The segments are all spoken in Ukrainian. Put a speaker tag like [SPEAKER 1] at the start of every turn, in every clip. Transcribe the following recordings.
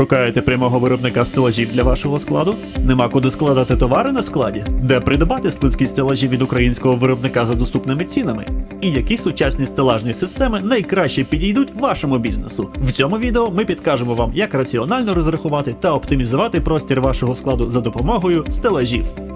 [SPEAKER 1] Шукаєте прямого виробника стелажів для вашого складу? Нема куди складати товари на складі? Де придбати слицькі стелажі від українського виробника за доступними цінами? І які сучасні стелажні системи найкраще підійдуть вашому бізнесу? В цьому відео ми підкажемо вам, як раціонально розрахувати та оптимізувати простір вашого складу за допомогою стелажів.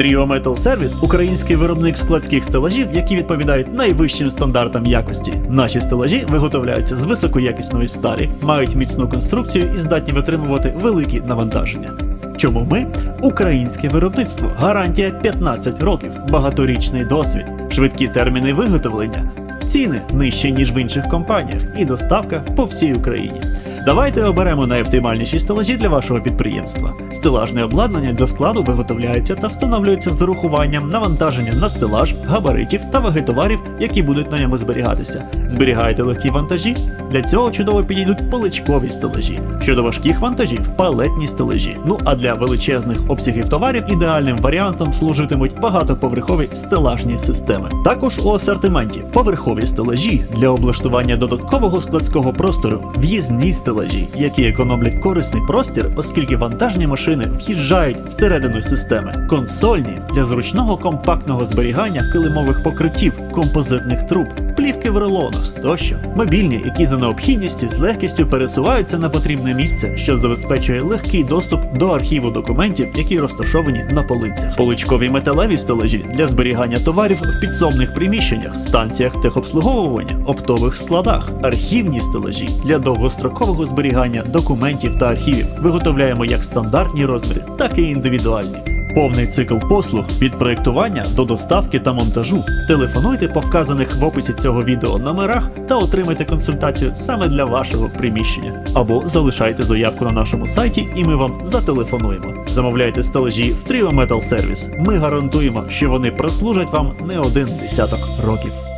[SPEAKER 1] Trio Metal Service – український виробник складських стелажів, які відповідають найвищим стандартам якості. Наші стелажі виготовляються з високоякісної сталі, мають міцну конструкцію і здатні витримувати великі навантаження. Чому ми? Українське виробництво, гарантія 15 років, багаторічний досвід, швидкі терміни виготовлення, ціни нижчі ніж в інших компаніях, і доставка по всій Україні. Давайте оберемо найоптимальніші стелажі для вашого підприємства. Стелажне обладнання для складу виготовляється та встановлюється з урахуванням навантаження на стелаж, габаритів та ваги товарів, які будуть на ньому зберігатися. Зберігаєте легкі вантажі? Для цього чудово підійдуть поличкові стелажі. Щодо важких вантажів, палетні стелажі. Ну а для величезних обсягів товарів ідеальним варіантом служитимуть багатоповерхові стелажні системи. Також у асортименті поверхові стелажі для облаштування додаткового складського простору, в'їзні стелажі, які економлять корисний простір, оскільки вантажні машини в'їжджають всередину системи, консольні для зручного компактного зберігання килимових покриттів, композитних труб, плівки в рулонах тощо, мобільні, які за необхідністю з легкістю пересуваються на потрібне місце, що забезпечує легкий доступ до архіву документів, які розташовані на полицях, поличкові металеві стелажі для зберігання товарів в підсобних приміщеннях, станціях техобслуговування, оптових складах, архівні стелажі для довгострокового зберігання документів та архівів. Виготовляємо як стандартні розміри, так і індивідуальні. Повний цикл послуг від проєктування до доставки та монтажу. Телефонуйте по вказаних в описі цього відео номерах та отримайте консультацію саме для вашого приміщення. Або залишайте заявку на нашому сайті, і ми вам зателефонуємо. Замовляйте стележі в Metal Service. Ми гарантуємо, що вони прослужать вам не один десяток років.